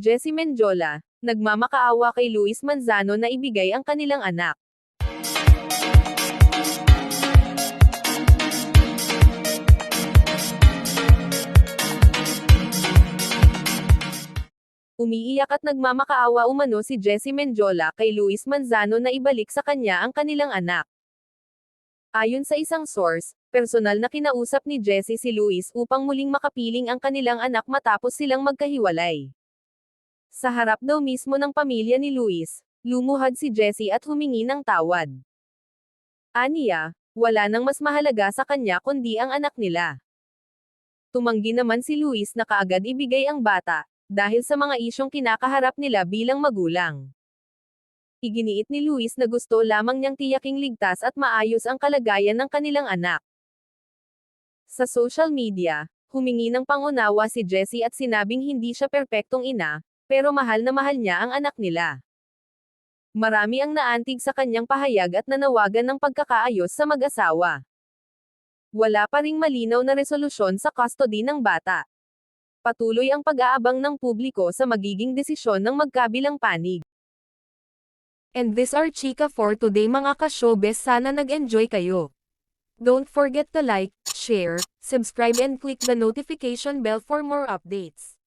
Jessie Menjola, nagmamakaawa kay Luis Manzano na ibigay ang kanilang anak. Umiiyak at nagmamakaawa umano si Jessie Menjola kay Luis Manzano na ibalik sa kanya ang kanilang anak. Ayon sa isang source, personal na kinausap ni Jessie si Luis upang muling makapiling ang kanilang anak matapos silang magkahiwalay. Sa harap daw mismo ng pamilya ni Luis, lumuhad si Jessie at humingi ng tawad. Aniya, wala nang mas mahalaga sa kanya kundi ang anak nila. Tumanggi naman si Luis na kaagad ibigay ang bata, dahil sa mga isyong kinakaharap nila bilang magulang. Iginiit ni Luis na gusto lamang niyang tiyaking ligtas at maayos ang kalagayan ng kanilang anak. Sa social media, humingi ng pangunawa si Jessie at sinabing hindi siya perpektong ina, pero mahal na mahal niya ang anak nila. Marami ang naantig sa kanyang pahayag at nanawagan ng pagkakaayos sa mag-asawa. Wala pa ring malinaw na resolusyon sa custody ng bata. Patuloy ang pag-aabang ng publiko sa magiging desisyon ng magkabilang panig. And this are Chika for today mga ka-showbiz sana nag-enjoy kayo. Don't forget to like, share, subscribe and click the notification bell for more updates.